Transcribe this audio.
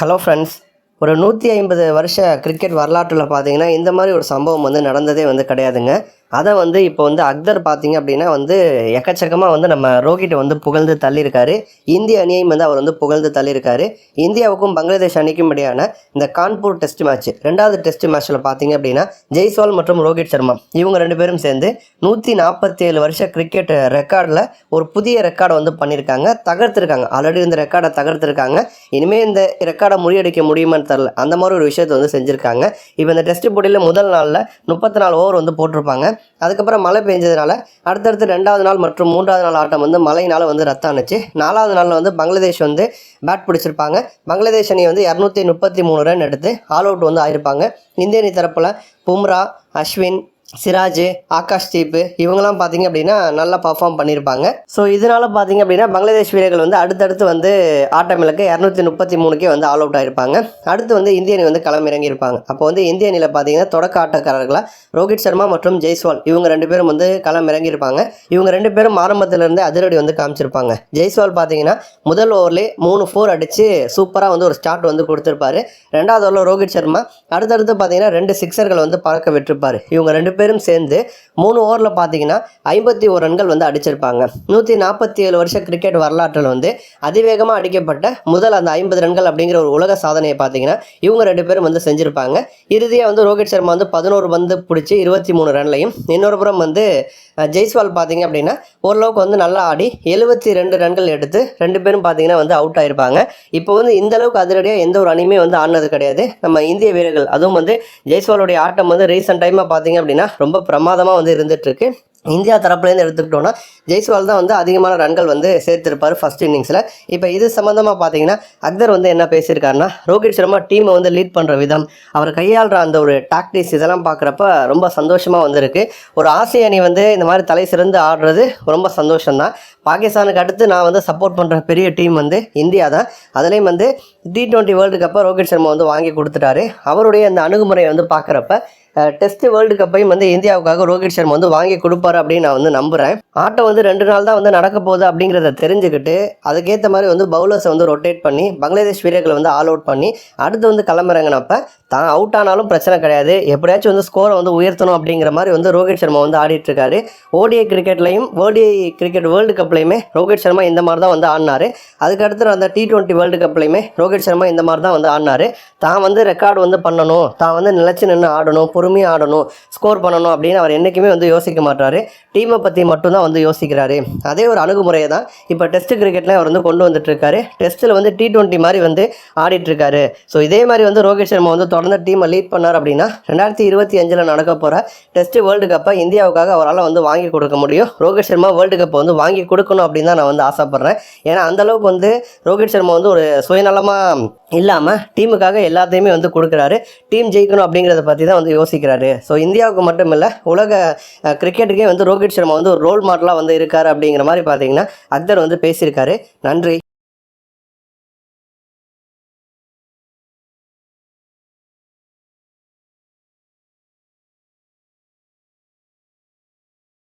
Hello friends ஒரு நூற்றி ஐம்பது வருஷ கிரிக்கெட் வரலாற்றில் பார்த்தீங்கன்னா இந்த மாதிரி ஒரு சம்பவம் வந்து நடந்ததே வந்து கிடையாதுங்க. அதை வந்து இப்போ வந்து அக்தர் பார்த்தீங்க அப்படின்னா வந்து எக்கச்சக்கமாக வந்து நம்ம ரோஹிட்டை வந்து புகழ்ந்து தள்ளியிருக்காரு. இந்திய அணியையும் வந்து அவர் வந்து புகழ்ந்து தள்ளியிருக்காரு. இந்தியாவுக்கும் பங்களாதேஷ் அணிக்கும் இடையான இந்த கான்பூர் டெஸ்ட் மேட்ச் ரெண்டாவது டெஸ்ட் மேட்ச்சில் பார்த்தீங்க அப்படின்னா ஜெய்ஸ்வால் மற்றும் ரோஹித் சர்மா இவங்க ரெண்டு பேரும் சேர்ந்து நூற்றி நாற்பத்தி ஏழு வருஷ கிரிக்கெட் ரெக்கார்டில் ஒரு புதிய ரெக்கார்டை வந்து பண்ணியிருக்காங்க. தகர்த்துருக்காங்க. ஆல்ரெடி இந்த ரெக்கார்டை தகர்த்திருக்காங்க. இனிமேல் இந்த ரெக்கார்டை முறியடிக்க முடியுமான்னு தெரில அந்த மாதிரி ஒரு விஷயத்தை வந்து செஞ்சுருக்காங்க. இப்போ இந்த டெஸ்ட் போட்டியில் முதல் நாளில் முப்பத்தி நாலு ஓவர் வந்து போட்டிருப்பாங்க. அதுக்கப்புறம் மழை பெஞ்சதுனால அடுத்தடுத்து ரெண்டாவது நாள் மற்றும் மூன்றாவது நாள் ஆட்டம் வந்து மழையினால் வந்து ரத்தானுச்சு. நாலாவது நாளில் வந்து பங்களாதேஷ் வந்து பேட் பிடிச்சிருப்பாங்க. பங்களாதேஷ் அணி வந்து இரநூத்தி முப்பத்தி மூணு ரன் எடுத்து ஆல் அவுட் வந்து ஆயிருப்பாங்க. இந்திய அணி தரப்பில் பும்ரா அஸ்வின் சிராஜ் ஆகாஷ் தீப்பு இவங்கெல்லாம் பார்த்தீங்க அப்படின்னா நல்லா பர்ஃபார்ம் பண்ணியிருப்பாங்க. ஸோ இதனால் பார்த்தீங்க அப்படின்னா பங்களாதேஷ் வீரர்கள் வந்து அடுத்தடுத்து வந்து ஆட்டம் இலக்கு இரநூத்தி முப்பத்தி மூணுக்கே வந்து ஆல் அவுட் ஆகிருப்பாங்க அடுத்து வந்து இந்திய அணி வந்து களம் இறங்கியிருப்பாங்க அப்போ வந்து இந்திய அணியில் பார்த்தீங்கன்னா தொடக்க ஆட்டக்காரர்களாக ரோஹித் சர்மா மற்றும் ஜெய்ஸ்வால் இவங்க ரெண்டு பேரும் வந்து களம் இறங்கியிருப்பாங்க இவங்க ரெண்டு பேரும் ஆரம்பத்திலேருந்து அதிரடி வந்து காமிச்சிருப்பாங்க. ஜெய்ஸ்வால் பார்த்தீங்கன்னா முதல் ஓவர்லேயே மூணு ஃபோர் அடித்து சூப்பராக வந்து ஒரு ஸ்டார்ட் வந்து கொடுத்துருப்பாரு. ரெண்டாவது ஓவரில் ரோஹித் சர்மா அடுத்தடுத்து பார்த்தீங்கன்னா ரெண்டு சிக்ஸர்களை வந்து பறக்க விட்டுருப்பாரு. இவங்க ரெண்டு பேரும் சேர்ந்து மூணு ஓவரில் பார்த்தீங்கன்னா ஐம்பத்தி ஓர் ரன்கள் வந்து அடிச்சிருப்பாங்க. நூற்றி நாற்பத்தி ஏழு வருஷ கிரிக்கெட் வரலாற்றில் வந்து அதிவேகமாக அடிக்கப்பட்ட முதல் அந்த ஐம்பது ரன்கள் அப்படிங்கிற ஒரு உலக சாதனையை பார்த்தீங்கன்னா இவங்க ரெண்டு பேரும் வந்து செஞ்சுருப்பாங்க. இறுதியாக வந்து ரோஹித் சர்மா வந்து பதினோரு பந்து பிடிச்சி இருபத்தி மூணு ரன்லையும் இன்னொரு புறம் வந்து ஜெய்ஸ்வால் பார்த்தீங்க அப்படின்னா ஓரளவுக்கு வந்து நல்லா ஆடி எழுபத்தி ரெண்டு ரன்கள் எடுத்து ரெண்டு பேரும் பார்த்தீங்கன்னா வந்து அவுட் ஆயிருப்பாங்க. இப்போ வந்து இந்த அளவுக்கு அதிரடியாக எந்த ஒரு அணியுமே வந்து ஆடினது கிடையாது. நம்ம இந்திய வீரர்கள் அதுவும் வந்து ஜெய்ஸ்வாலுடைய ஆட்டம் வந்து ரீசெண்ட் டைமாக பார்த்தீங்க அப்படின்னா ரொம்ப பிரமாதமாக வந்து இருந்துகிட்ருக்கு இந்தியா தரப்புலேருந்து எடுத்துக்கிட்டோன்னா ஜெய்ஸ்வால் தான் வந்து அதிகமான ரன்கள் வந்து சேர்த்திருப்பார் ஃபர்ஸ்ட் இன்னிங்ஸில் இப்போ இது சம்மந்தமாக பார்த்தீங்கன்னா அக்தர் வந்து என்ன பேசியிருக்காருன்னா ரோஹித் சர்மா டீமை வந்து லீட் பண்ணுற விதம் அவர் கையாளுற அந்த ஒரு டாக்டிக்ஸ் இதெல்லாம் பார்க்குறப்ப ரொம்ப சந்தோஷமாக வந்திருக்கு. ஒரு ஆசிய அணி வந்து இந்த மாதிரி தலை சிறந்து ஆடுறது ரொம்ப சந்தோஷம்தான். பாகிஸ்தானுக்கு அடுத்து நான் வந்து சப்போர்ட் பண்ணுற பெரிய டீம் வந்து இந்தியா தான். அதுலேயும் வந்து டி டுவெண்ட்டி வேர்ல்டு கப்பை ரோஹித் சர்மா வந்து வாங்கி கொடுத்துட்டாரு. அவருடைய அந்த அணுகுமுறையை வந்து பார்க்குறப்ப டெஸ்ட் வேர்ல்டு கப்பையும் வந்து இந்தியாவுக்காக ரோஹித் சர்மா வந்து வாங்கி கொடுப்பாரு அப்படின்னு நான் வந்து நம்புகிறேன் ஆட்டம் வந்து ரெண்டு நாள் தான் வந்து நடக்க போகுது அப்படிங்கிறத தெரிஞ்சுக்கிட்டு அதுக்கேற்ற மாதிரி வந்து பவுலர்ஸை வந்து ரொட்டேட் பண்ணி பங்களாதேஷ் வீரர்களை வந்து ஆல் அவுட் பண்ணி அடுத்து வந்து களமிறங்கினப்ப தான் அவுட் ஆனாலும் பிரச்சனை கிடையாது. எப்படியாச்சும் வந்து ஸ்கோரை வந்து உயர்த்தணும் அப்படிங்கிற மாதிரி வந்து ரோஹித் சர்மா வந்து ஆடிட்டு இருக்காரு. ஓடிஐ கிரிக்கெட்லையும் ஓடிஐ கிரிக்கெட் வேர்ல்டு கப்லையுமே ரோஹித் சர்மா இந்த மாதிரி தான் வந்து ஆடினாரு. அதுக்கடுத்து அந்த டி ட்வெண்ட்டி வேர்ல்டு கப்லையுமே ரோஹித் சர்மா இந்த மாதிரி தான் வந்து ஆடினாரு. தான் வந்து ரெக்கார்டு வந்து பண்ணணும். தான் வந்து நிலச்சி நின்று ஆடணும் பொறுமையாக ஆடணும் ஸ்கோர் பண்ணணும் அப்படின்னு அவர் என்றைக்குமே வந்து யோசிக்க மாட்டாரு. டீமை பற்றி மட்டும்தான் வந்து யோசிக்கிறாரு. அதே ஒரு அணுகுமுறையை தான் இப்போ டெஸ்ட் கிரிக்கெட்டில் அவர் வந்து கொண்டு வந்துட்டுருக்காரு. டெஸ்ட்டில் வந்து டி டுவெண்ட்டி மாதிரி வந்து ஆடிட்டுருக்காரு. ஸோ இதே மாதிரி வந்து ரோஹித் சர்மா வந்து தொடர்ந்து டீமை லீட் பண்ணார் அப்படின்னா ரெண்டாயிரத்தி இருபத்தி அஞ்சில் நடக்க போகிற டெஸ்ட் வேர்ல்டு கப்பை இந்தியாவுக்காக அவரால் வந்து வாங்கி கொடுக்க முடியும். ரோஹித் சர்மா வேர்ல்டு கப்பை வந்து வாங்கி கொடுக்கணும் அப்படின்னு தான் நான் வந்து ஆசைப்பட்றேன். ஏன்னா அந்தளவுக்கு வந்து ரோஹித் சர்மா வந்து ஒரு சுயநலமாக இல்லாமல் டீமுக்காக எல்லாத்தையுமே வந்து கொடுக்குறாரு. டீம் ஜெயிக்கணும் அப்படிங்கிறத பற்றி தான் வந்து யோசிக்கிறாரு. ஸோ இந்தியாவுக்கு மட்டும் இல்லை உலக கிரிக்கெட்டுக்கே வந்து ரோஹித் சர்மா வந்து ஒரு ரோல் மாடலாக வந்து இருக்கார் அப்படிங்கிற மாதிரி பார்த்தீங்கன்னா அக்தர் வந்து பேசியிருக்காரு. நன்றி.